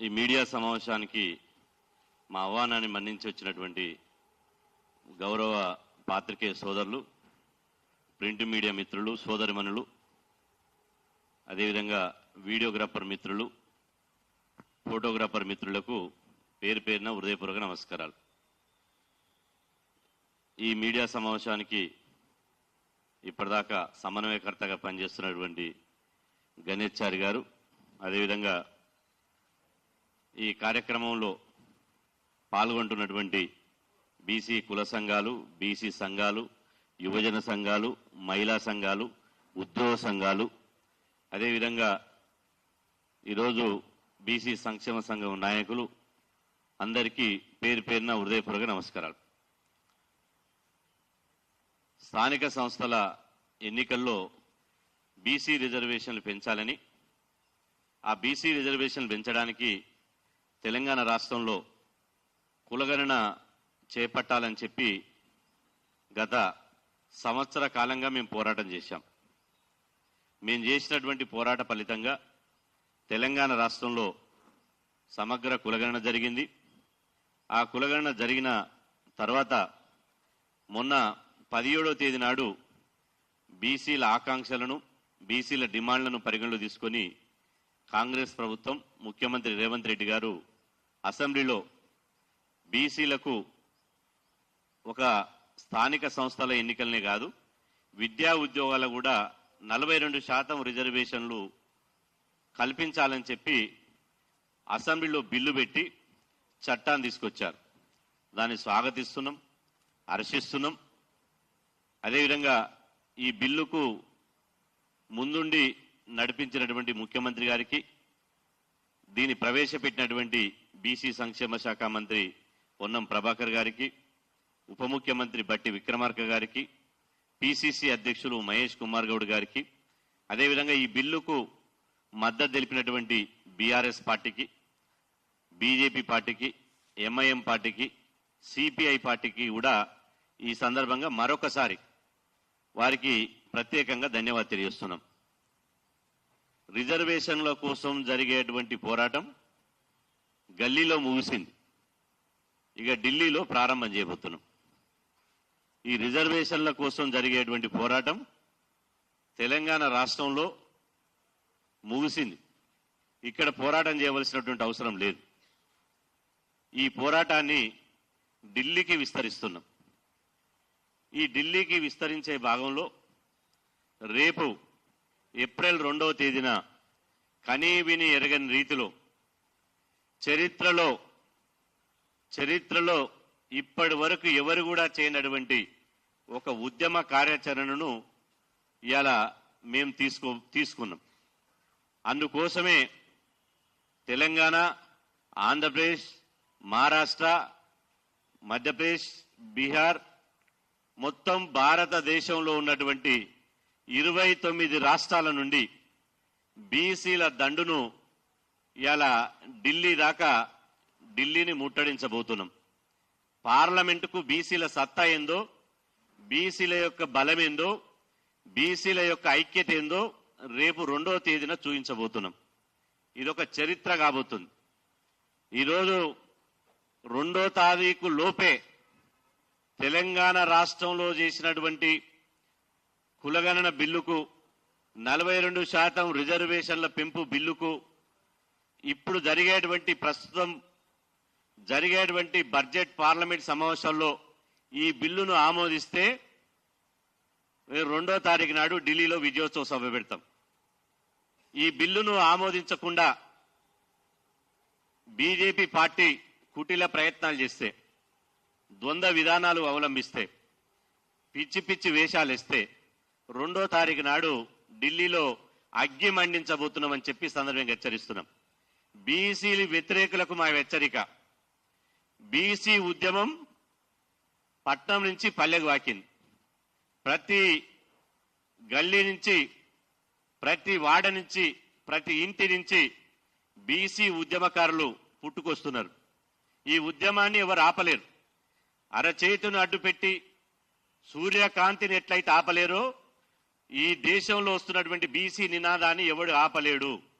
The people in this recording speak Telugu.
ఈ మీడియా సమావేశానికి మా ఆహ్వానాన్ని మన్నించి వచ్చినటువంటి గౌరవ పాత్రికేయ సోదరులు ప్రింట్ మీడియా మిత్రులు సోదరిమణులు అదేవిధంగా వీడియోగ్రాఫర్ మిత్రులు ఫోటోగ్రాఫర్ మిత్రులకు పేరు పేరున హృదయపూర్వక నమస్కారాలు. ఈ మీడియా సమావేశానికి ఇప్పటిదాకా సమన్వయకర్తగా పనిచేస్తున్నటువంటి గణేశారి గారు అదేవిధంగా ఈ కార్యక్రమంలో పాల్గొంటున్నటువంటి బీసీ కుల సంఘాలు బీసీ సంఘాలు యువజన సంఘాలు మహిళా సంఘాలు ఉద్యోగ సంఘాలు అదేవిధంగా ఈరోజు బీసీ సంక్షేమ సంఘం నాయకులు అందరికీ పేరు పేరున హృదయపూర్వక నమస్కారాలు. స్థానిక సంస్థల ఎన్నికల్లో బీసీ రిజర్వేషన్లు పెంచాలని ఆ బీసీ రిజర్వేషన్లు పెంచడానికి తెలంగాణ రాష్ట్రంలో కులగణన చేపట్టాలని చెప్పి గత సంవత్సర కాలంగా మేము పోరాటం చేశాం. మేము చేసినటువంటి పోరాట ఫలితంగా తెలంగాణ రాష్ట్రంలో సమగ్ర కులగణన జరిగింది. ఆ కులగణన జరిగిన తర్వాత మొన్న పదిహేడో తేదీ నాడు బీసీల ఆకాంక్షలను బీసీల డిమాండ్లను పరిగణలో తీసుకొని కాంగ్రెస్ ప్రభుత్వం ముఖ్యమంత్రి రేవంత్ రెడ్డి గారు అసెంబ్లీలో బీసీలకు ఒక స్థానిక సంస్థల ఎన్నికలనే కాదు విద్యా ఉద్యోగాలు కూడా నలభై రెండు శాతం రిజర్వేషన్లు కల్పించాలని చెప్పి అసెంబ్లీలో బిల్లు పెట్టి చట్టాన్ని తీసుకొచ్చారు. దాన్ని స్వాగతిస్తున్నాం హర్షిస్తున్నాం. అదేవిధంగా ఈ బిల్లుకు ముందుండి నడిపించినటువంటి ముఖ్యమంత్రి గారికి దీన్ని ప్రవేశపెట్టినటువంటి బీసీ సంక్షేమ శాఖ మంత్రి పొన్నం ప్రభాకర్ గారికి ఉప ముఖ్యమంత్రి బట్టి విక్రమార్క గారికి పిసిసి అధ్యక్షులు మహేష్ కుమార్ గౌడ్ గారికి అదేవిధంగా ఈ బిల్లుకు మద్దతు తెలిపినటువంటి బీఆర్ఎస్ పార్టీకి బీజేపీ పార్టీకి ఎంఐఎం పార్టీకి సిపిఐ పార్టీకి కూడా ఈ సందర్భంగా మరొకసారి వారికి ప్రత్యేకంగా ధన్యవాదాలు తెలియజేస్తున్నాం. రిజర్వేషన్ల కోసం జరిగేటువంటి పోరాటం గల్లీలో ముగిసింది. ఇక ఢిల్లీలో ప్రారంభం చేయబోతున్నాం. ఈ రిజర్వేషన్ల కోసం జరిగేటువంటి పోరాటం తెలంగాణ రాష్ట్రంలో ముగిసింది. ఇక్కడ పోరాటం చేయవలసినటువంటి అవసరం లేదు. ఈ పోరాటాన్ని ఢిల్లీకి విస్తరిస్తున్నాం. ఈ ఢిల్లీకి విస్తరించే భాగంలో రేపు ఏప్రిల్ రెండవ తేదీన కనీవిని ఎరగని రీతిలో చరిత్రలో చరిత్రలో ఇప్పటి వరకు ఎవరు కూడా చేయనటువంటి ఒక ఉద్యమ కార్యాచరణను ఇలా మేము తీసుకో తీసుకున్నాం. అందుకోసమే తెలంగాణ ఆంధ్రప్రదేశ్ మహారాష్ట్ర మధ్యప్రదేశ్ బీహార్ మొత్తం భారతదేశంలో ఉన్నటువంటి ఇరవై తొమ్మిది రాష్ట్రాల నుండి బీసీల దండును ఇలా ఢిల్లీ దాకా ఢిల్లీని ముట్టడించబోతున్నాం. పార్లమెంటుకు బీసీల సత్తా ఏందో బీసీల యొక్క బలం ఏందో బీసీల యొక్క ఐక్యత ఏందో రేపు రెండవ తేదీన చూపించబోతున్నాం. ఇదొక చరిత్ర కాబోతుంది. ఈరోజు రెండో తారీఖు లోపే తెలంగాణ రాష్ట్రంలో చేసినటువంటి కులగణన బిల్లుకు నలభై రెండు శాతం రిజర్వేషన్ల పెంపు బిల్లుకు ఇప్పుడు జరిగేటువంటి ప్రస్తుతం జరిగేటువంటి బడ్జెట్ పార్లమెంట్ సమావేశాల్లో ఈ బిల్లును ఆమోదిస్తే రెండో తారీఖు నాడు ఢిల్లీలో విజయోత్సవ సభ పెడతాం. ఈ బిల్లును ఆమోదించకుండా బీజేపీ పార్టీ కుటిల ప్రయత్నాలు చేస్తే ద్వంద్వ విధానాలు అవలంబిస్తే పిచ్చి పిచ్చి వేషాలు ఇస్తే రెండో తారీఖు నాడు ఢిల్లీలో అగ్గి మండించబోతున్నామని చెప్పి సందర్భంగా హెచ్చరిస్తున్నాం. బీసీలు వ్యతిరేకులకు మా హెచ్చరిక. బీసీ ఉద్యమం పట్నం నుంచి పల్లెకు వాకింది. ప్రతి గల్లీ నుంచి ప్రతి వాడ నుంచి ప్రతి ఇంటి నుంచి బీసీ ఉద్యమకారులు పుట్టుకొస్తున్నారు. ఈ ఉద్యమాన్ని ఎవరు ఆపలేరు? అరచేతును అడ్డుపెట్టి సూర్యకాంతిని ఎట్లయితే ఆపలేరో ఈ దేశంలో వస్తున్నటువంటి బీసీ నినాదాన్ని ఎవడు ఆపలేడు?